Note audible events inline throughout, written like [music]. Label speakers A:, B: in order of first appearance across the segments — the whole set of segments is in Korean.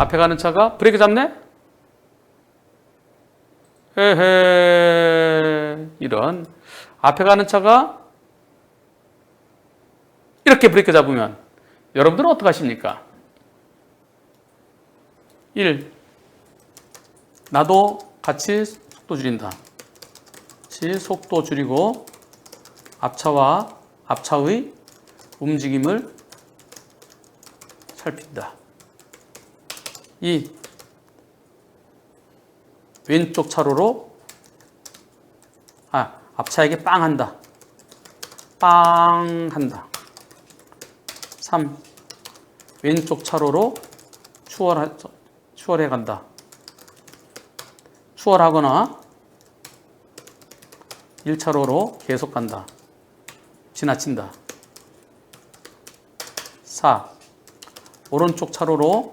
A: 앞에 가는 차가 브레이크 잡네? 헤헤 이런 앞에 가는 차가 이렇게 브레이크 잡으면 여러분들은 어떻게 하십니까? 1. 나도 같이 속도 줄인다. 같이 속도 줄이고 앞차와 앞차의 움직임을 살핀다. 2. 왼쪽 차로로 아, 앞차에게 빵 한다. 빵 한다. 3. 왼쪽 차로로 추월하, 추월해 간다. 추월하거나 1차로로 계속 간다. 지나친다. 4. 오른쪽 차로로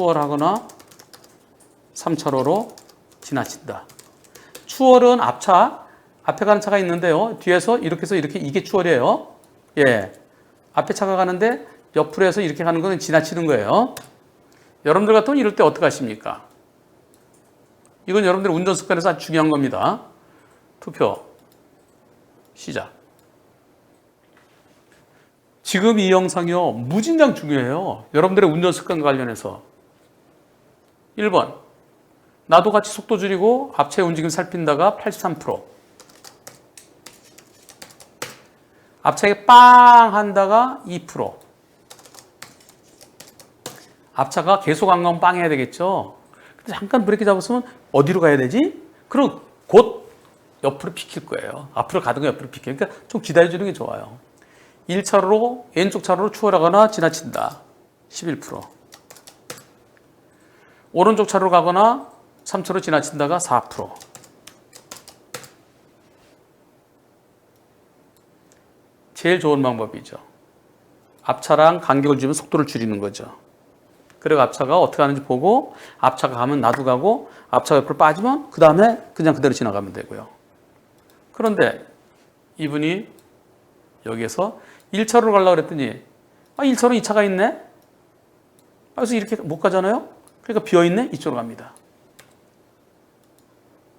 A: 추월하거나 3차로로 지나친다. 추월은 앞차, 앞에 가는 차가 있는데요. 뒤에서 이렇게 해서 이렇게 이게 추월이에요. 예. 앞에 차가 가는데 옆으로 해서 이렇게 가는 거는 지나치는 거예요. 여러분들 같으면 이럴 때 어떻게 하십니까? 이건 여러분들 운전 습관에서 아주 중요한 겁니다. 투표 시작. 지금 이 영상이요 무진장 중요해요. 여러분들의 운전 습관 관련해서 1번 나도 같이 속도 줄이고 앞차의 움직임 살핀다가 83% 앞차에 빵 한다가 2% 앞차가 계속 안 가면 빵 해야 되겠죠. 근데 잠깐 브레이크 잡았으면 어디로 가야 되지? 그럼 곧 옆으로 비킬 거예요. 앞으로 가든가 옆으로 비킬. 그러니까 좀 기다려주는 게 좋아요. 1차로로 왼쪽 차로로 추월하거나 지나친다. 11%. 오른쪽 차로로 가거나 3차로 지나친다가 4%. 제일 좋은 방법이죠. 앞차랑 간격을 주면 속도를 줄이는 거죠. 그리고 앞차가 어떻게 하는지 보고 앞차가 가면 나도 가고 앞차가 옆으로 빠지면 그 다음에 그냥 그대로 지나가면 되고요. 그런데 이분이 여기에서 1차로로 가려고 그랬더니 아 1차로 2차가 있네? 그래서 이렇게 못 가잖아요? 그러니까 비어있네? 이쪽으로 갑니다.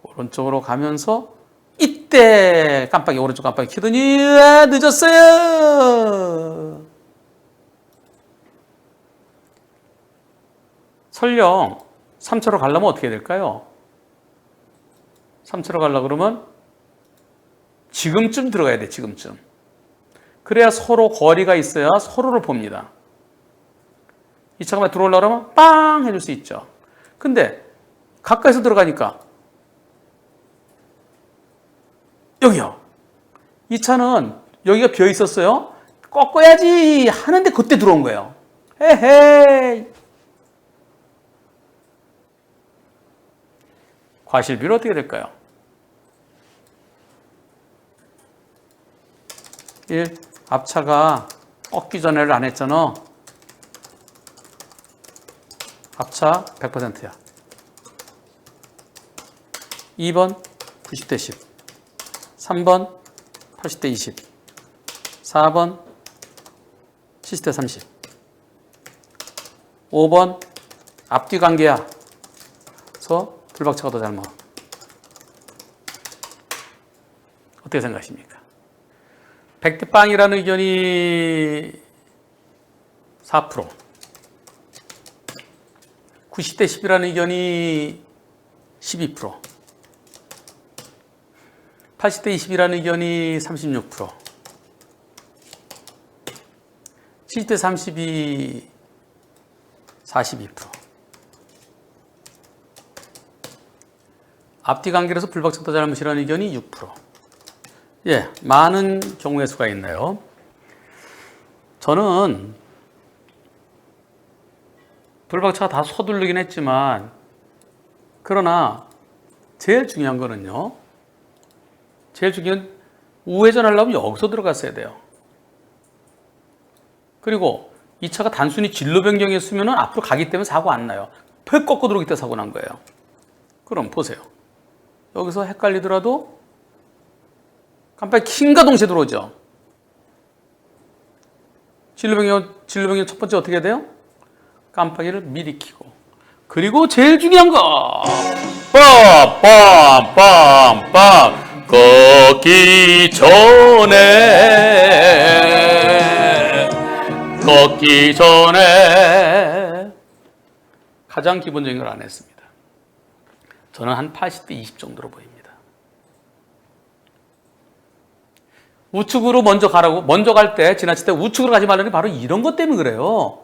A: 오른쪽으로 가면서 이때 깜빡이 오른쪽 깜빡이 켜더니 아, 늦었어요. 설령 3차로 가려면 어떻게 될까요? 3차로 가려고 그러면 지금쯤 들어가야 돼, 지금쯤. 그래야 서로 거리가 있어야 서로를 봅니다. 이 차가 막 들어오려고 하면 빵 해줄 수 있죠. 근데 가까이서 들어가니까 여기요. 이 차는 여기가 비어 있었어요. 꺾어야지 하는데 그때 들어온 거예요. 헤헤이. 과실비로 어떻게 될까요? 1. 앞차가 꺾기 전에를 안 했잖아. 앞차 100%야. 2번 90대 10. 3번 80대 20. 4번 70대 30. 5번 앞뒤 관계야. 그래서 불박차가 더 잘못. 어떻게 생각하십니까? 100대 빵이라는 의견이 4%, 90대 10이라는 의견이 12%, 80대 20이라는 의견이 36%, 70대 30이 42%. 앞뒤 관계에서 불박차도 잘못이라는 의견이 6%. 예, 많은 경우의 수가 있네요. 저는 불박차가 다 서두르긴 했지만, 그러나 제일 중요한 거는요. 제일 중요한 우회전 하려면 여기서 들어갔어야 돼요. 그리고 이 차가 단순히 진로 변경했으면 앞으로 가기 때문에 사고 안 나요. 퍽 꺾고 들어오기 때문에 사고 난 거예요. 그럼 보세요. 여기서 헷갈리더라도 깜빡이 킨과 동시에 들어오죠. 진로 변경, 진로 변경 첫 번째 어떻게 돼요? 깜빡이를 미리 켜고 그리고 제일 중요한 거 빰빰빰빰 걷기 전에 걷기 전에 가장 기본적인 걸 안 했습니다. 저는 한 80대 20 정도로 보입니다. 우측으로 먼저 가라고 먼저 갈 때 지나칠 때 우측으로 가지 말라는 게 바로 이런 것 때문에 그래요.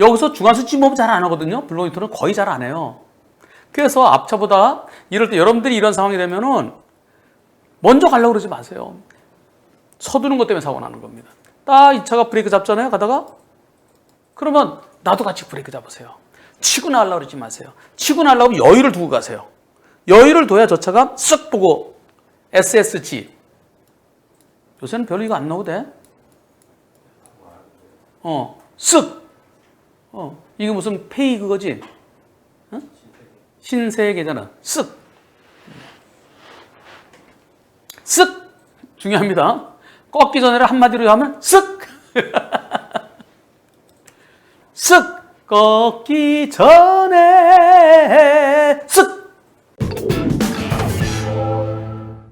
A: 여기서 중앙수 찜업은 잘안 하거든요. 블로이터는 거의 잘 안 해요. 그래서 앞차보다 이럴 때 여러분들이 이런 상황이 되면은 먼저 가려고 그러지 마세요. 서두는 것 때문에 사고 나는 겁니다. 딱 이 차가 브레이크 잡잖아요. 가다가 그러면 나도 같이 브레이크 잡으세요. 치고 나가려고 그러지 마세요. 치고 나가려고 하면 여유를 두고 가세요. 여유를 둬야 저 차가 쓱 보고 SSG 요새는 별로 이거 안 나오고 돼. 어, 쓱. 어, 이게 무슨 페이 그거지? 어? 신세계잖아. 쓱. 쓱. 중요합니다. 꺾기 전에 한마디로 하면 쓱. [laughs] 쓱. 꺾기 전에 쓱.